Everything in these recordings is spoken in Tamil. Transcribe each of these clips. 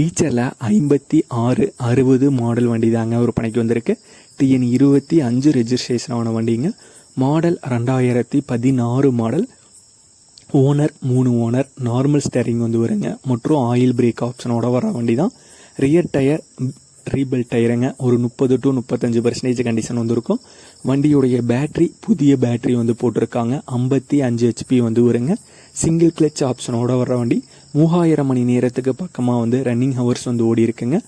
ஈச்சரில் ஐம்பத்தி ஆறு அறுபது மாடல் வண்டி தாங்க ஒரு பணிக்கு வந்திருக்கு. டிஎன் இருபத்தி அஞ்சு ரெஜிஸ்ட்ரேஷன் ஆன வண்டிங்க. மாடல் ரெண்டாயிரத்தி பதினாறு மாடல். ஓனர் மூணு ஓனர் நார்மல் ஸ்டேரிங் வந்து வருங்க. மற்றும் ஆயில் பிரேக் ஆப்ஷனோட வர வண்டி தான் ரியர் டயர் ரீபில்ட் டயருங்க ஒரு முப்பது டு முப்பத்தஞ்சு பர்சன்டேஜ் கண்டிஷன் வந்திருக்கும். வண்டியுடைய பேட்டரி புதிய பேட்டரி வந்து போட்டிருக்காங்க. ஐம்பத்தி அஞ்சு ஹெச்பி வந்து வருங்க. சிங்கிள் கிளச் ஆப்ஷனோட வர வண்டி. மூவாயிரம் மணி நேரத்துக்கு பக்கமாக வந்து ரன்னிங் ஹவர்ஸ் வந்து ஓடி இருக்குங்க.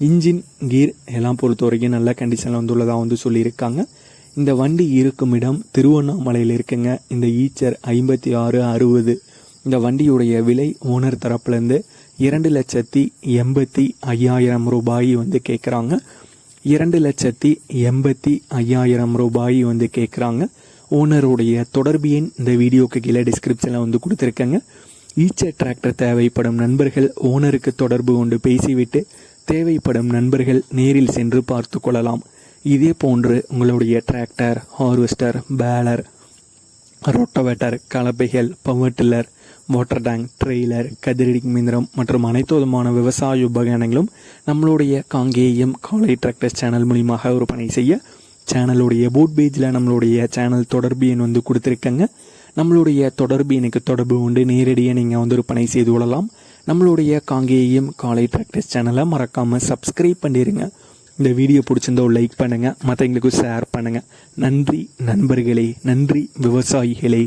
இன்ஜின் கீர் எல்லாம் பொறுத்த வரைக்கும் நல்ல கண்டிஷனில் வந்துள்ளதாக வந்து சொல்லியிருக்காங்க. இந்த வண்டி இருக்கும் இடம் திருவண்ணாமலையில் இருக்குங்க. இந்த ஈச்சர் ஐம்பத்தி ஆறு அறுபது. இந்த வண்டியுடைய விலை ஓனர் தரப்புலேருந்து இரண்டு லட்சத்தி எண்பத்தி ஐயாயிரம் ரூபாய் வந்து கேட்குறாங்க இரண்டு லட்சத்தி எண்பத்தி ஐயாயிரம் ரூபாய் வந்து கேட்குறாங்க ஓனருடைய தொடர்பு எண் இந்த வீடியோக்கு கீழே டிஸ்கிரிப்ஷனில் வந்து கொடுத்துருக்கேங்க. ஈச்சர் டிராக்டர் தேவைப்படும் நண்பர்கள் ஓனருக்கு தொடர்பு கொண்டு பேசிவிட்டு தேவைப்படும் நண்பர்கள் நேரில் சென்று பார்த்து கொள்ளலாம். இதே போன்று உங்களுடைய tractor harvester baler rotavator கலப்பைகள் power tiller water tank trailer கதிரடி மிந்திரம் மற்றும் அனைத்து விதமான விவசாய உபகரணங்களும் நம்மளுடைய காங்கேயம் காலை டிராக்டர்ஸ் சேனல் மூலியமாக விற்பனை செய்ய சேனலுடைய போட் பேஜில் நம்மளுடைய சேனல் தொடர்பு எண் வந்து கொடுத்துருக்கங்க. நம்மளுடைய தொடர்பு எனக்கு தொடர்பு உண்டு. நேரடியாக நீங்கள் வந்து விற்பனை செய்து கொள்ளலாம். நம்மளுடைய காங்கேயம் காலை ப்ராக்டிஸ் சேனலை மறக்காமல் சப்ஸ்கிரைப் பண்ணிடுங்க இந்த வீடியோ பிடிச்சிருந்தோ லைக் பண்ணுங்கள் மற்றவங்களுக்கு ஷேர் பண்ணுங்கள் நன்றி நண்பர்களே. நன்றி விவசாயிகளே.